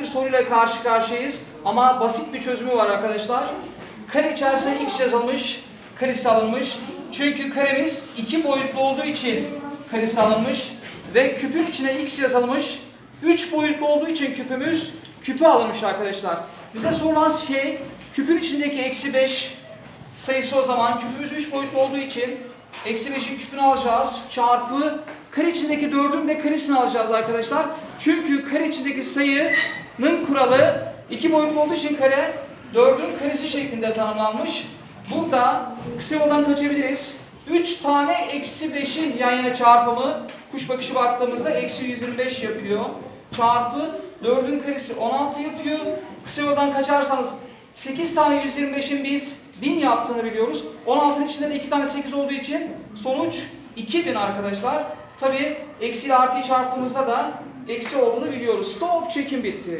bir soruyla karşı karşıyayız ama basit bir çözümü var arkadaşlar. Kare içerisine x yazılmış, karesi alınmış. Çünkü karemiz iki boyutlu olduğu için karesi alınmış ve küpün içine x yazılmış. Üç boyutlu olduğu için küpümüz küpü alınmış arkadaşlar. Bize sorulan şey küpün içindeki eksi 5 sayısı o zaman küpümüz 3 boyutlu olduğu için eksi 5'in küpünü alacağız çarpı kare içindeki 4'ün de karesini alacağız arkadaşlar. Çünkü kare içindeki sayının kuralı 2 boyutlu olduğu için kare 4'ün karesi şeklinde tanımlanmış. Burada kısa kaçabiliriz. 3 tane eksi 5'in yan yana çarpımı kuş bakışı baktığımızda eksi 125 yapıyor. Çarpı 4'ün karesi 16 yapıyor. Kısa kaçarsanız 8 tane 125'in biz 1000 yaptığını biliyoruz. 16'nın içinde de 2 tane 8 olduğu için sonuç 2000 arkadaşlar. Tabi eksi artıyı çarptığımızda da eksi olduğunu biliyoruz. Stop çekim bitti.